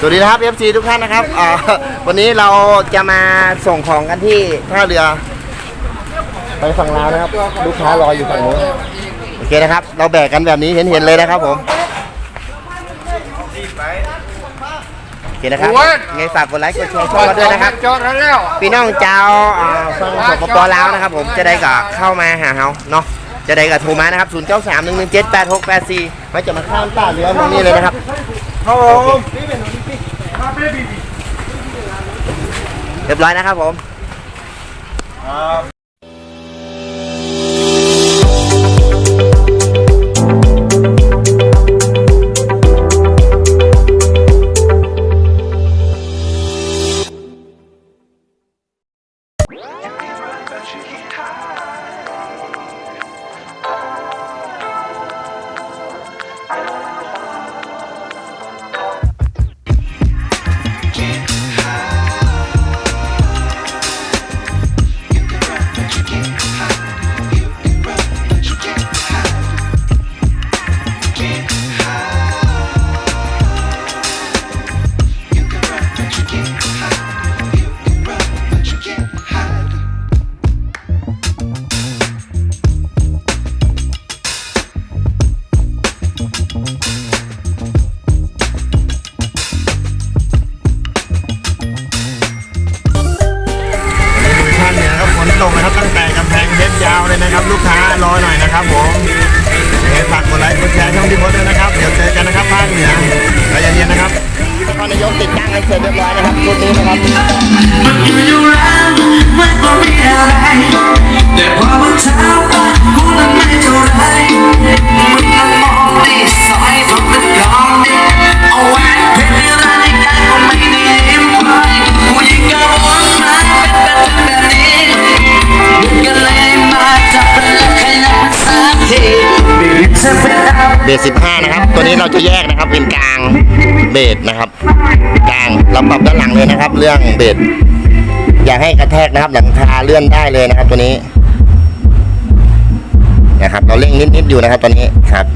สวัสดีนะครับ FC ทุกท่านนะครับอ่าวันนี้เราจะมาส่งของกันที่ท่าเรือ ไปฝั่งลาวนะครับ ลูกค้ารออยู่ฝั่งนู้นโอเคนะครับ เราแบกกันแบบนี้เห็นๆเลยนะครับผมโอเคนะครับไงฝากกดไลค์กดแชร์ช่องเราด้วยนะครับ จอดแล้วพี่น้องเจ้าอ่าฟังสปปลาวนะครับ ผมจะได้ก็เข้ามาหาเฮาเนาะจะได้ก็โทรมานะครับ0 9 3 1 1 7 8 6 8 4ไม่จะมาข้ามต้าเรือตรงนี้เลยนะครับครับผม เรียบร้อยนะครับผม นะครับลูกค้ารอหน่อยนะครับผมเดี๋ยวฝากกดไลค์กดแชร์ช่องพี่พจน์ด้วยนะครับ เดี๋ยวเจอกันนะครับภาคเหนือใจเย็นๆนะครับนครนายกติดตั้งให้เสร็จเรียบร้อยนะครับรุ่นนี้นะครับ เป็นดาวเบส15นะครับ ตัวนี้เราจะแยกนะครับเป็นกลางเบสนะครับ กลางเราปรับด้านหลังเลยนะครับ เรื่องเบสอย่าให้กระแทกนะครับ หลังคาเลื่อนได้เลยนะครับ ตัวนี้นะครับ เราเร่งนิดๆอยู่นะครับ ตอนนี้ครับ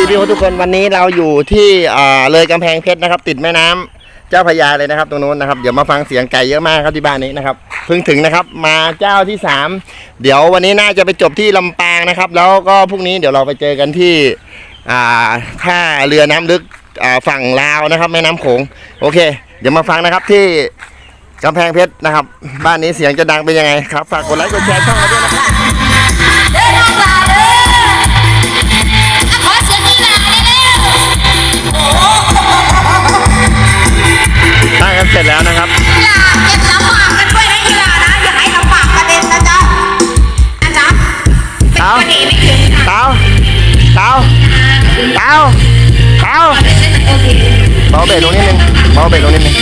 ซีพี่ทุกคนวันนี้เราอยู่ที่อ่าเลยกำแพงเพชรนะครับ ติดแม่น้ำเจ้าพระยาเลยนะครับ ตรงนู้นนะครับเดี๋ยวมาฟังเสียงไก่เยอะมากครับที่บ้านนี้นะครับเพิ่งถึงนะครับ มาเจ้าที่สามเดี๋ยววันนี้น่าจะไปจบที่ลำปางนะครับ แล้วก็พรุ่งนี้เดี๋ยวเราไปเจอกันที่อ่าท่าเรือน้ำลึกอ่าฝั่งลาวนะครับ แม่น้ำโขงโอเค เดี๋ยวมาฟังนะครับที่กำแพงเพชรนะครับ บ้านนี้เสียงจะดังเป็นยังไงครับฝากกดไลค์กดแชร์ช่องเราด้วยนะครับ ตั้งกันเสร็จแล้วนะครับกีฬาเก็บลำบากกันด้วยนะกีฬานะอย่าให้ลำบากกระเด็นนะจ๊ะนะจ๊ะเป็นเอาคนดีไม่ถึงค่ะเตาเตาเตาเตาโอเคเบาเบรกลงนิดนึงเบาเบรกลงนิดนึง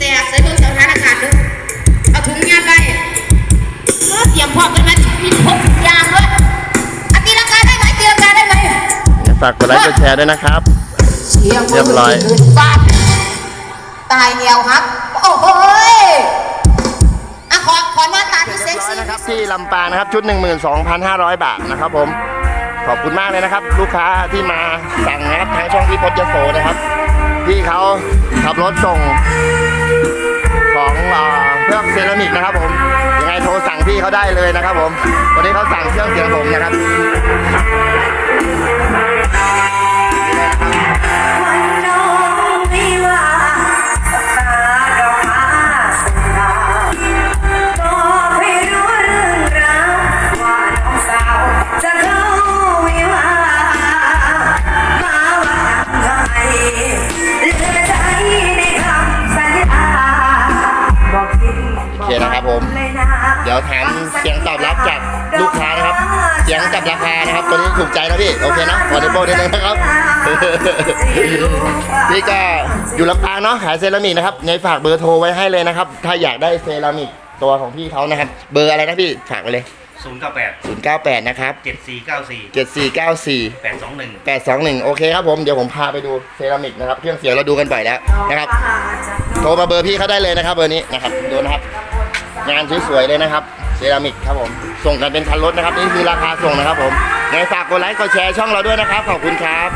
แตกใส่เบิ่งสถานอากาศด้วยเอาถุงยางไปเออเตรียมพร้อมกันไหมมีพกถุงยางด้วยอะตีลังกาได้ไหมตีลังกาได้ไหมฝากกดไลค์กดแชร์ด้วยนะครับ เสียงเรียบร้อย มืที่ขึ้นฟ้าตายเหนียวครับโอ้โหยอะขอขอหน้าตาที่เซ็กซี่นะครับที่ลำปางนะครับชุด 12,500 บาทนะครับผมขอบคุณมากเลยนะครับ ลูกค้าที่มาสั่งนะครับทางช่องพี่พจน์ยโสนะครับ ที่เขาขับรถส่ง ของเครื่องเซรามิกนะครับผมยังไงโทรสั่งพี่เขาได้เลยนะครับผมวันนี้เขาสั่งเครื่องเสียงผมนะครับ ถูกใจนะพี่โอเคนะขอเดโบนิดนึงนะครับพี่ก็อยู่ลำปางเนาะขายเซรามิกนะครับในฝากเบอร์โทรไว้ให้เลยนะครับ ถ้าอยากได้เซรามิกตัวของพี่เขานะครับ เบอร์อะไรนะพี่ฝากไว้เลยศูนย์เก้าแปด098นะครับเจ็ดสี่เก้าสี่7494แปดสองหนึ่ง821 โอเคครับผม เดี๋ยวผมพาไปดูเซรามิกนะครับ เครื่องเสียงเราดูกันบ่อยแล้วนะครับ โทรมาเบอร์พี่เขาได้เลยนะครับ เบอร์นี้นะครับ ดูนะครับ งานสวยๆเลยนะครับเซรามิกครับผม ส่งกันเป็นคันรถนะครับ นี่คือราคาส่งนะครับผมยังไงฝากกดไลค์กดแชร์ช่องเราด้วยนะครับ ขอบคุณครับ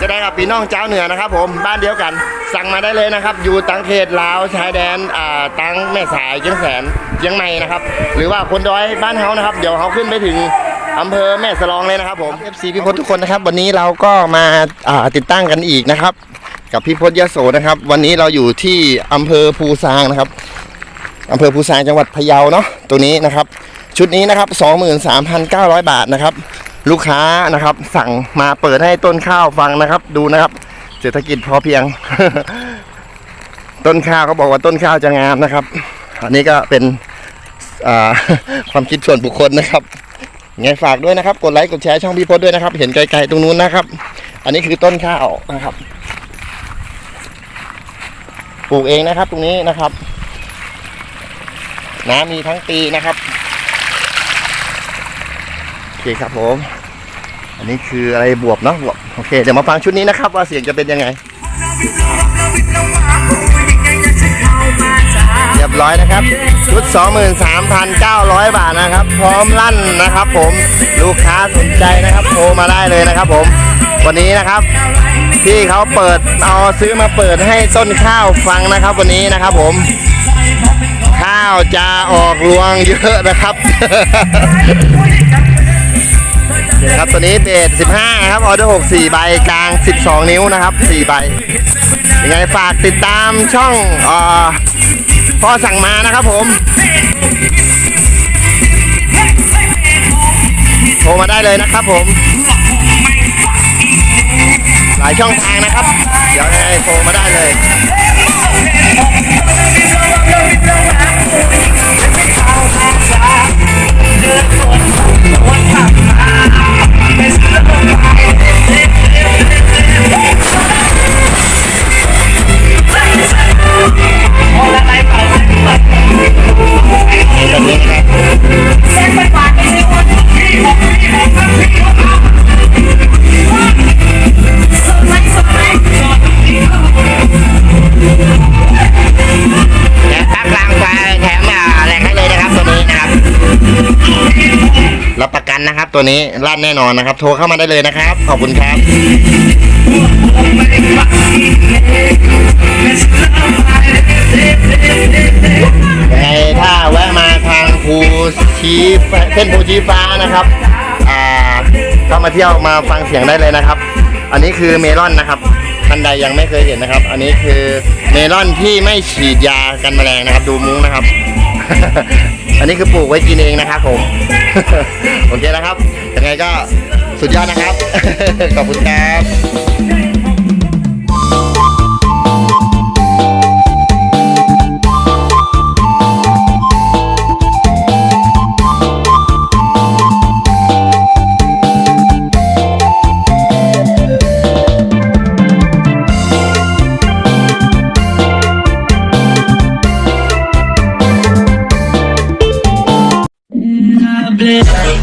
จะได้กับปีน้องเจ้าเหนือนะครับ ผมบ้านเดียวกัน สั่งมาได้เลยนะครับ อยู่ตังเขตลาวชายแดนอ่าตังแม่สายเชียงแสนเชียงใหม่นะครับ หรือว่าคนดอยบ้านเฮานะครับ เดี๋ยวเขาขึ้นไปถึงอำเภอแม่สลองเลยนะครับผม FC พี่พศทุกคนนะครับ วันนี้เราก็มาอ่าติดตั้งกันอีกนะครับ กับพี่พศยโสนะครับ วันนี้เราอยู่ที่อำเภอภูซางนะครับ อำเภอภูซางจังหวัดพะเยาเนาะตัวนี้นะครับ ชุดนี้นะครับ 23,900 บาทนะครับ ลูกค้านะครับ สั่งมาเปิดให้ต้นข้าวฟังนะครับ ดูนะครับ เศรษฐกิจพอเพียง ต้นข้าวเขาบอกว่าต้นข้าวจะงามนะครับ อันนี้ก็เป็นความคิดส่วนบุคคลนะครับไงฝากด้วยนะครับ กดไลค์กดแชร์ช่องพี่พจน์ด้วยนะครับ เห็นไกลๆตรงนู้นนะครับ อันนี้คือต้นข้าวนะครับ ปลูกเองนะครับ ตรงนี้นะครับ น้ำมีทั้งปีนะครับโอเคครับผม อันนี้คืออะไรบวบเนาะบวบโอเคเดี๋ยวมาฟังชุดนี้นะครับ ว่าเสียงจะเป็นยังไง เรียบร้อยนะครับ ชุด 23,900 บาทนะครับ พร้อมลั่นนะครับผมลูกค้าสนใจนะครับโทรมาได้เลยนะครับผม วันนี้นะครับพี่เขาเปิดเอาซื้อมาเปิดให้ต้นข้าวฟังนะครับ วันนี้นะครับผมาวจะออกรวงเยอะนะครับนะครับตัวนี้เบส15 ครับ ออเดอร์6 4 ใบกลาง 12 นิ้วนะครับ 4 ใบ ยังไงฝากติดตามช่องออพ่อสั่งมานะครับผม โทรมาได้เลยนะครับผม หลายช่องทางนะครับ เดี๋ยวยังไงโทรมาได้เลย แกันนะครับ ตัวนี้ลั่นแน่นอนนะครับ โทรเข้ามาได้เลยนะครับ ขอบคุณครับยังไงถ้าแวะมาทางภูชีฟ้าเส้นภูชีฟ้านะครับอ่าเข้ามาเที่ยวมาฟังเสียงได้เลยนะครับ อันนี้คือเมลอนนะครับท่านใดยังไม่เคยเห็นนะครับ อันนี้คือเมลอนที่ไม่ฉีดยากันแมลงนะครับ ดูมุ้งนะครับ อันนี้คือปลูกไว้กินเองนะครับผม โอเคนะครับยังไงก็สุดยอดนะครับ ขอบคุณครับ Yeah.